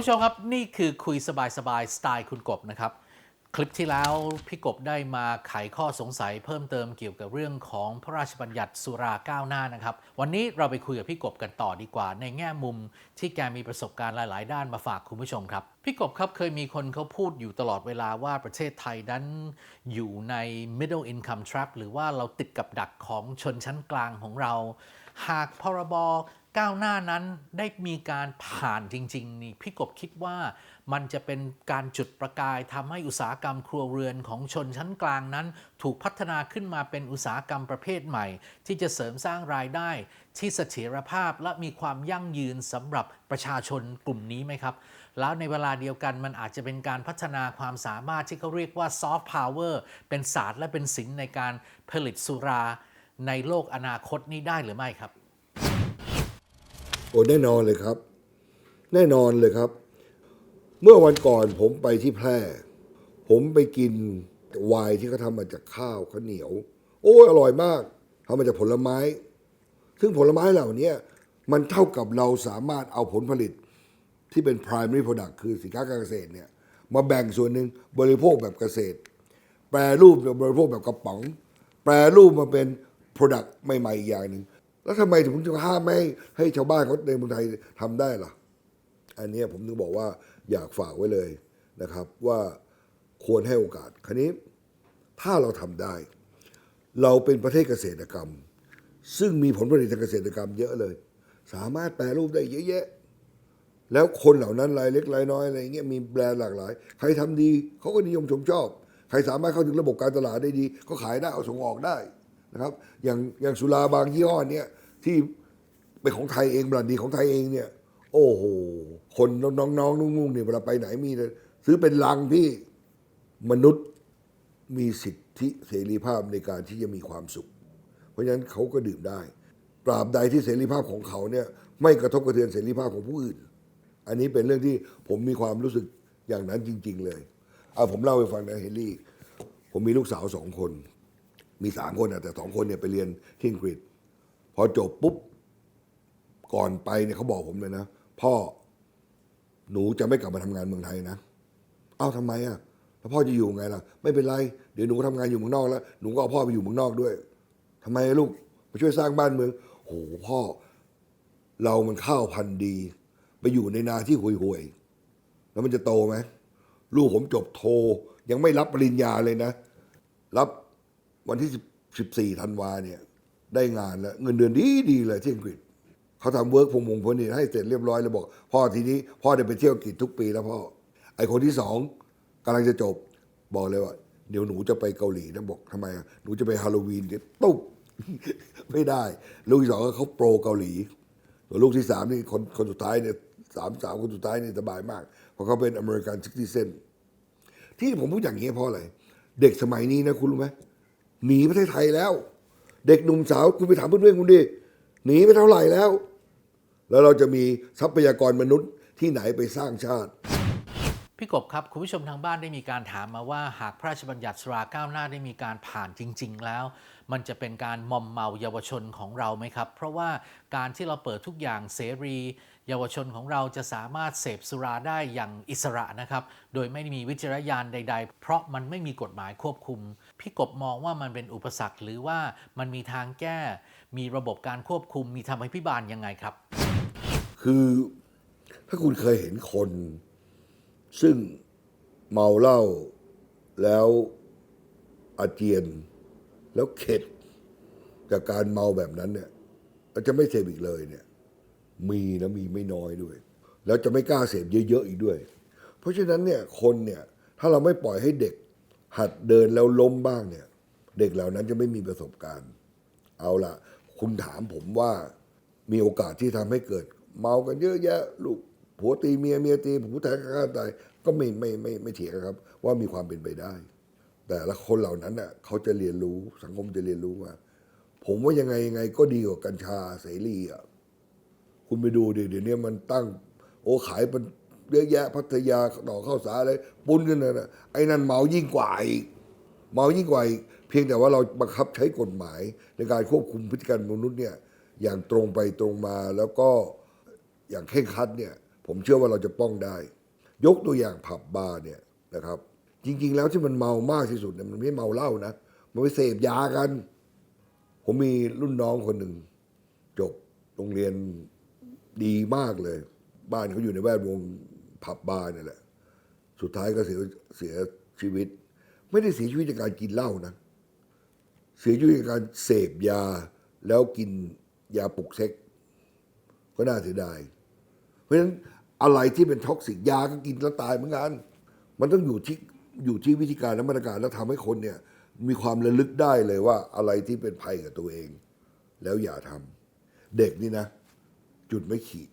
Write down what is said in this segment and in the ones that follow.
ผู้ชมครับนี่คือคุยสบายสบายๆสไตล์คุณกบนะครับ คลิปที่แล้วพี่กบได้มาไขข้อสงสัยเพิ่มเติมเกี่ยวกับเรื่องของพระราชบัญญัติสุราก้าวหน้านะครับ วันนี้เราไปคุยกับพี่กบกันต่อดีกว่า ในแง่มุมที่แกมีประสบการณ์หลาย ๆ ด้านมาฝากคุณผู้ชมครับ พี่กบครับเคยมีคนเขาพูดอยู่ตลอดเวลาว่าประเทศไทยนั้นอยู่ใน middle income trap หรือว่าเราติดกับดักของชนชั้นกลางของเรา หากพรบ ก้าวหน้านั้นได้มีการผ่านจริงๆนี่พี่กบคิดว่ามันจะเป็นการจุดประกายทำให้อุตสาหกรรมครัวเรือนของชนชั้นกลางนั้น ถูกพัฒนาขึ้นมาเป็นอุตสาหกรรมประเภทใหม่ ที่จะเสริมสร้างรายได้ ที่เสถียรภาพและมีความยั่งยืนสำหรับประชาชนกลุ่มนี้ไหมครับ แล้วในเวลาเดียวกันมันอาจจะเป็นการพัฒนาความสามารถที่เขาเรียกว่าซอฟต์พาวเวอร์เป็นศาสตร์และเป็นศิลป์ในการผลิตสุราในโลกอนาคตนี้ได้หรือไม่ครับ โอ้แน่นอนเลยครับ แน่นอนเลยครับ เมื่อวันก่อนผมไปที่แพร่ ผมไปกินไวน์ที่เขาทำมาจากข้าวข้าวเหนียว โอ้ยอร่อยมากทำมาจากผลไม้ ซึ่งผลไม้เหล่านี้มันเท่ากับเราสามารถเอาผลผลิตที่เป็น primary product คือสินค้าการเกษตรเนี่ย มาแบ่งส่วนหนึ่งบริโภคแบบเกษตร แปรรูปบริโภคแบบกระป๋อง แปรรูปมาเป็น product ใหม่ๆอีกอย่างหนึ่ง แล้วทำไมถึงจะห้ามไม่ให้ชาวบ้านเขาในเมืองไทยทำได้ล่ะ อันนี้ผมถึงบอกว่าอยากฝากไว้เลยนะครับ ว่าควรให้โอกาสคราวนี้ ถ้าเราทำได้ เราเป็นประเทศเกษตรกรรม ซึ่งมีผลผลิตทางเกษตรกรรมเยอะเลย สามารถแปรรูปได้เยอะแยะ แล้วคนเหล่านั้นรายเล็กรายน้อยอะไรเงี้ยมีแบรนด์หลากหลาย ใครทำดีเขาก็นิยมชมชอบ ใครสามารถเข้าถึงระบบการตลาดได้ดี ก็ขายได้เอาส่งออกได้ นะครับ อย่างอย่างสุราบางยี่ห้อเนี่ยที่เป็นของไทยเองบรนดีของไทยเองเนี่ย โอ้โห คนน้องๆนุ่งๆเนี่ยเวลาไปไหนมีซื้อเป็นลังพี่มนุษย์มีสิทธิเสรีภาพในการที่จะมีความสุข เพราะฉะนั้นเขาก็ดื่มได้ ตราบใดที่เสรีภาพของเขาเนี่ยไม่กระทบกระเทือนเสรีภาพของผู้อื่น อันนี้เป็นเรื่องที่ผมมีความรู้สึกอย่างนั้นจริง ๆ เลย เอาผมเล่าให้ฟังนะเฮนรี่ ผมมีลูกสาวสองคน มีสามคนนะแต่สองคนเนี่ยไปเรียนที่อังกฤษ พอจบปุ๊บ ก่อนไปเนี่ยเขาบอกผมเลยนะ พ่อหนูจะไม่กลับมาทำงานเมืองไทยนะ เอ้าทำไมอะแล้วพ่อจะอยู่ไงล่ะ ไม่เป็นไร เดี๋ยวหนูทำงานอยู่เมืองนอกแล้วหนูก็เอาพ่อไปอยู่เมืองนอกด้วยทำไมลูกมาช่วยสร้างบ้านเมืองโหพ่อ เรามันข้าวพันธุ์ดี ไปอยู่ในนาที่ห่วยๆแล้วมันจะโตไหมลูกผมจบโทยังไม่รับปริญญาเลยนะ รับ วันที่สิบสี่ธันวาเนี่ยได้งานแล้ว เงินเดือนดีดีเลยที่อังกฤษเขาทำเวิร์กพงมงพนี่ให้เสร็จเรียบร้อยแล้วบอก พ่อทีนี้พ่อได้ไปเที่ยวอังกฤษทุกปีแล้วพ่อไอคนที่สองกำลังจะจบบอกเลยว่า เดี๋ยวหนูจะไปเกาหลีนะบอกทำไมหนูจะไปฮาโลวีนเดี๋ยวตุ๊บไม่ได้ ลูกที่สองเขาโปรเกาหลีส่วนลูกที่สามนี่คนคนสุดท้ายเนี่ยสามสามคนสุดท้ายนี่สบายมากเพราะเขาเป็นอเมริกันซิตี้เซนที่ผมพูดอย่างนี้เพราะอะไร เด็กสมัยนี้นะคุณรู้ไหม หนีประเทศไทยแล้ว เด็กหนุ่มสาวคุณไปถามเพื่อนๆคุณดิหนีไปเท่าไหร่แล้ว แล้วเราจะมีทรัพยากรมนุษย์ที่ไหนไปสร้างชาติพี่กบครับ คุณผู้ชมทางบ้านได้มีการถามมาว่าหากพระราชบัญญัติสุราก้าวหน้าได้มีการผ่านจริง ๆ แล้ว มันจะเป็นการมอมเมาเยาวชนของเราไหมครับ เพราะว่าการที่เราเปิดทุกอย่างเสรี เยาวชนของเราจะสามารถเสพสุราได้อย่างอิสระนะครับ โดยไม่มีวิจารณญาณใด ๆ เพราะมันไม่มีกฎหมายควบคุม พี่กบมองว่ามันเป็นอุปสรรคหรือว่ามันมีทางแก้ มีระบบการควบคุม มีธรรมพิบาลยังไงครับ คือถ้าคุณเคยเห็นคน ซึ่งเมาเหล้าแล้วอาเจียนแล้วเข็ดจากการเมาแบบนั้นเนี่ยจะไม่เสพอีกเลยเนี่ย มีนะมีไม่น้อยด้วย แล้วจะไม่กล้าเสพเยอะๆอีกด้วย เพราะฉะนั้นเนี่ยคนเนี่ยถ้าเราไม่ปล่อยให้เด็ก หัดเดินแล้วล้มบ้างเนี่ย เด็กเหล่านั้นจะไม่มีประสบการณ์ เอาล่ะคุณถามผมว่ามีโอกาสที่ทำให้เกิด เมากันเยอะแยะลูกผัวตีเมียเมียตีผัวแทงฆ่าตายก็ไม่ไม่ไม่ไม่เถียงครับ ว่ามีความเป็นไปได้ แต่ละคนเหล่านั้นน่ะเขาจะเรียนรู้สังคมจะเรียนรู้ว่า ผมว่ายังไงยังไงก็ดีกว่ากัญชาเสรีอะ คุณไปดูดิเดี๋ยวนี้มันตั้ง โอ้ขายมันเยอะแยะพัทยาต่อข้าวสารอะไรปุ้นกันนะไอ้นั่นเมายิ่งกว่าอีกเมายิ่งกว่าอีกเพียงแต่ว่าเราบังคับใช้กฎหมาย ในการควบคุมพฤติกรรมมนุษย์เนี่ยอย่างตรงไปตรงมาแล้วก็อย่างเคร่งครัดเนี่ยผมเชื่อว่าเราจะป้องได้ ยกตัวอย่างผับบาร์เนี่ยนะครับ จริง ๆ แล้วที่มันเมามากที่สุดเนี่ยมันไม่เมาเหล้านะมันไปเสพยากัน ผมมีรุ่นน้องคนหนึ่งจบโรงเรียน ดีมากเลย บ้านเขาอยู่ในแวดวงผับบาร์เนี่ยแหละ สุดท้ายก็เสียเสียชีวิต ไม่ได้เสียชีวิตจากการกินเหล้านะ เสียชีวิตจากการเสพยาแล้วกินยาปลุกเซ็ก ก็น่าเสียดาย เพราะฉะนั้นอะไรที่เป็นท็อกซิกยาก็กินแล้วตายเหมือนกันมันต้องอยู่ที่อยู่ที่วิธีการและมาตรการแล้วทำให้คนเนี่ย มีความระลึกได้เลยว่าอะไรที่เป็นภัยกับตัวเอง แล้วอย่าทำเด็กนี่นะ จุดไม่ขีด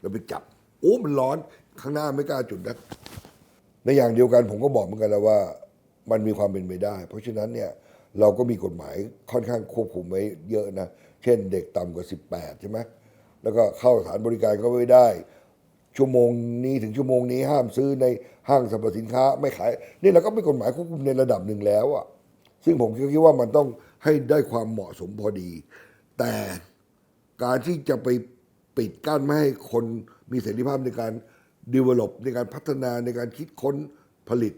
แล้วไปจับ โอ้มันร้อนข้างหน้าไม่กล้าจุดนะในอย่างเดียวกันผมก็บอกเหมือนกันแล้วว่า มันมีความเป็นไปได้ เพราะฉะนั้นเนี่ยเราก็มีกฎหมายค่อนข้างควบคุมไว้เยอะนะ เช่นเด็กต่ำกว่า 18 ใช่ไหมแล้วก็เข้าสถานบริการก็ไม่ได้ ชั่วโมงนี้ถึงชั่วโมงนี้ห้ามซื้อในห้างสรรพสินค้าไม่ขาย นี่เราก็มีกฎหมายควบคุมในระดับหนึ่งแล้วอะซึ่งผมคิดว่ามันต้องให้ได้ความเหมาะสมพอดี แต่การที่จะไป ปิดกั้นไม่ให้คนมีเสรีภาพในการ develop ในการพัฒนาในการคิดค้นผลิต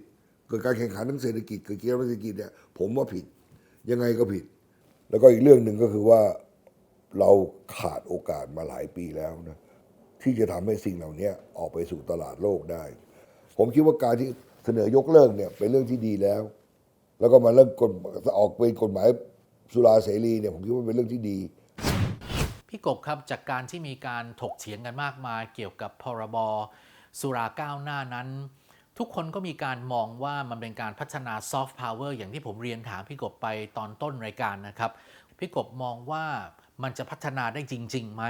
เกิดการแข่งขันทางเศรษฐกิจเกิดกีฬาเศรษฐกิจเนี่ยผมว่าผิดยังไงก็ผิด แล้วก็อีกเรื่องหนึ่งก็คือว่าเราขาดโอกาสมาหลายปีแล้วนะที่จะทำให้สิ่งเหล่านี้ออกไปสู่ตลาดโลกได้ ผมคิดว่าการที่เสนอยกเลิกเนี่ยเป็นเรื่องที่ดีแล้ว แล้วก็มาเรื่องกฎออกเป็นกฎหมายสุราเสรีเนี่ยผมคิดว่าเป็นเรื่องที่ดี พี่กบครับจากการที่มีการถกเถียงกันมากมาย เกี่ยวกับพรบสุราก้าวหน้านั้น ทุกคนก็มีการมองว่ามันเป็นการพัฒนาซอฟต์พาวเวอร์อย่างที่ผมเรียนถามพี่กบไปตอนต้นรายการนะครับ พี่กบมองว่ามันจะพัฒนาได้จริงๆไหม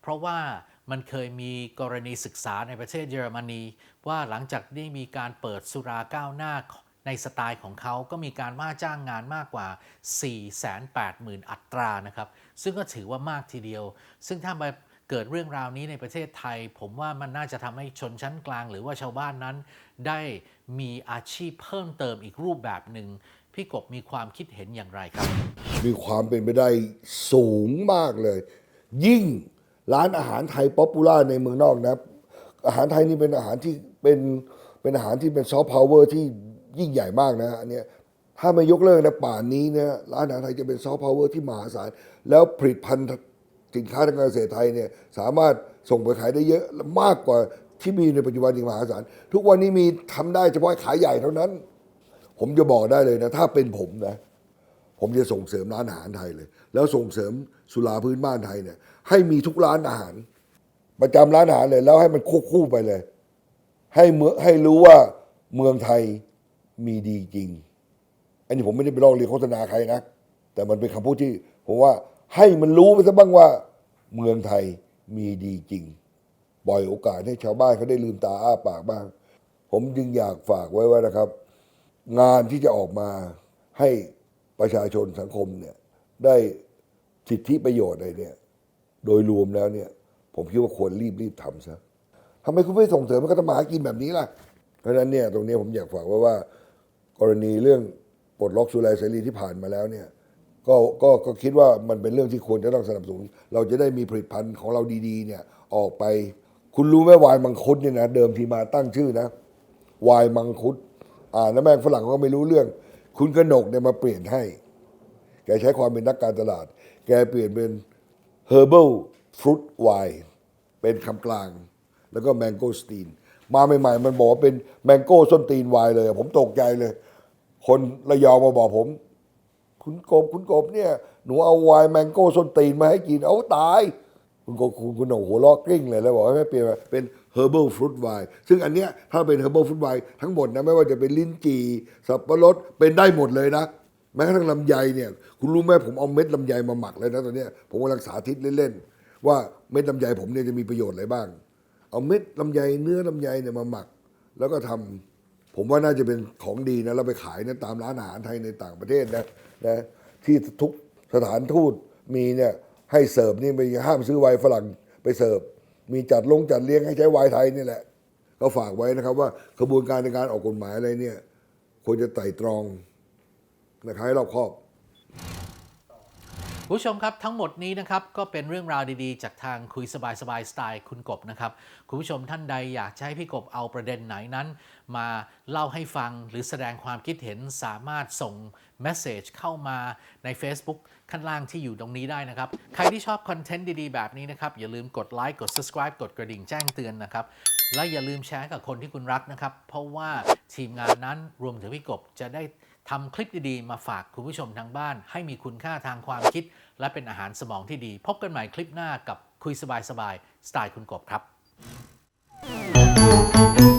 เพราะว่ามันเคยมีกรณีศึกษาในประเทศเยอรมนี ว่าหลังจากได้มีการเปิดสุราก้าวหน้า ในสไตล์ของเขาก็มีการว่าจ้างงานมากกว่า 480,000 อัตรานะครับ ซึ่งก็ถือว่ามากทีเดียว ซึ่งถ้ามาเกิดเรื่องราวนี้ในประเทศไทย ผมว่ามันน่าจะทำให้ชนชั้นกลาง หรือว่าชาวบ้านนั้น ได้มีอาชีพเพิ่มเติมอีกรูปแบบหนึ่งพี่กบมีความคิดเห็นอย่างไรครับ มีความเป็นไปได้สูงมากเลย ยิ่งร้านอาหารไทยป๊อปปูล่าในเมืองนอกนะอาหารไทยนี่เป็นอาหารที่เป็นเป็นอาหารที่เป็นซอฟต์พาวเวอร์ที่ ยิ่งใหญ่มากนะอันเนี้ยถ้าไม่ยกเลิกนะป่านนี้เนี่ยร้านอาหารไทยจะเป็นซอฟต์พาวเวอร์ที่มหาศาล แล้วผลิตภัณฑ์สินค้าทางการเกษตรไทยเนี่ยสามารถส่งไปขายได้เยอะมากกว่าที่มีในปัจจุบันอีกมหาศาล ทุกวันนี้มีทำได้เฉพาะขายใหญ่เท่านั้น ผมจะบอกได้เลยนะ ถ้าเป็นผมนะ ผมจะส่งเสริมร้านอาหารไทยเลย แล้วส่งเสริมสุราพื้นบ้านไทยเนี่ย ให้มีทุกร้านอาหาร ประจำร้านอาหารเลย แล้วให้มันควบคู่ไปเลย ให้เมือให้รู้ว่าเมืองไทย มีดีจริง อันนี้ผมไม่ได้ไปลอกเรียนโฆษณาใครนะ แต่มันเป็นคำพูดที่ผมว่าให้มันรู้ไปซะบ้างว่า เมืองไทยมีดีจริงปล่อยโอกาสให้ชาวบ้านเขาได้ลืมตาอ้าปากบ้าง ผมจึงอยากฝากไว้ว่านะครับ งานที่จะออกมาให้ประชาชนสังคมเนี่ยได้สิทธิประโยชน์อะไรเนี่ย โดยรวมแล้วเนี่ย ผมคิดว่าควรรีบรีบทำซะทำไมคุณไม่ส่งเสริมให้เขาทำมาหากินแบบนี้ล่ะ เพราะฉะนั้นเนี่ยตรงนี้ผมอยากฝากไว้ว่า กรณีเรื่องปลดล็อกสุราเสรีที่ผ่านมาแล้วเนี่ยก็ก็ก็คิดว่ามันเป็นเรื่องที่ควรจะต้องสนับสนุน เราจะได้มีผลิตภัณฑ์ของเราดีๆ เนี่ยออกไป คุณรู้ไหมวายมังคุดเนี่ยนะเดิมทีมาตั้งชื่อนะวายมังคุด อ่านแล้วแม่งฝรั่งก็ไม่รู้เรื่อง คุณกหนกเนี่ยมาเปลี่ยนให้ แกใช้ความเป็นนักการตลาด แกเปลี่ยนเป็น herbal fruit wine เป็นคำกลาง แล้วก็ mango steam มาใหม่ ๆ มันบอกว่าเป็น mango ส้นตีนไวน์เลย ผมตกใจเลย คนระยองมาบอกผม คุณกบคุณกบเนี่ย หนูเอาไวน์แมงโก้ส้นตีนมาให้กินเอาตาย คุณกบคุณคุณหนหัวลอกกลิ้งเลยแล้วบอกว่าให้เปลี่ยนเป็น herbal fruit wine ซึ่งอันเนี้ยถ้าเป็น herbal fruit wine ทั้งหมดนะไม่ว่าจะเป็นลิ้นจี่สับปะรดเป็นได้หมดเลยนะแม้กระทั่งลำไยเนี่ยคุณรู้ไหมผมเอาเม็ดลำไยมาหมักเลยนะตอนเนี้ยผมกำลังสาธิตเล่นๆว่าเม็ดลำไยผมเนี่ยจะมีประโยชน์อะไรบ้าง เอาเม็ดลำไยเนื้อลำไยเนี่ยมาหมัก แล้วก็ทำ ผมว่าน่าจะเป็นของดีนะแล้วไปขายนะตามร้านอาหารไทยในต่างประเทศนะนะที่ทุกสถานทูตมีเนี่ยให้เสิร์ฟนี่ไม่ห้ามซื้อไวน์ฝรั่งไปเสิร์ฟ มีจัดลงจัดเลี้ยงให้ใช้ไวน์ไทยนี่แหละ ก็ฝากไว้นะครับ ว่ากระบวนการในการออกกฎหมายอะไรเนี่ยควรจะไต่ตรองนะครับให้รอบคอบ ผู้ชมครับทั้งหมดนี้นะครับก็เป็นเรื่องราวดีๆ จากทางคุยสบายสบายๆสไตล์คุณกบนะครับคุณผู้ชมท่านใดอยากจะให้พี่กบเอาประเด็นไหนนั้น มาเล่าให้ฟังหรือแสดงความคิดเห็นสามารถส่งเมสเซจเข้ามาใน Facebook ข้างล่างที่อยู่ตรงนี้ได้นะครับ ใครที่ชอบคอนเทนต์ดีๆ แบบนี้นะครับ อย่าลืมกดไลค์กด subscribe กดกระดิ่งแจ้งเตือนนะครับ และอย่าลืมแชร์กับคนที่คุณรักนะครับ เพราะว่าทีมงานนั้นรวมถึงพี่กบจะได้ ทำคลิปดีๆ มาฝากคุณผู้ชมทางบ้าน ให้มีคุณค่าทางความคิด และเป็นอาหารสมองที่ดี พบกันใหม่คลิปหน้ากับคุยสบายๆสไตล์คุณกบครับ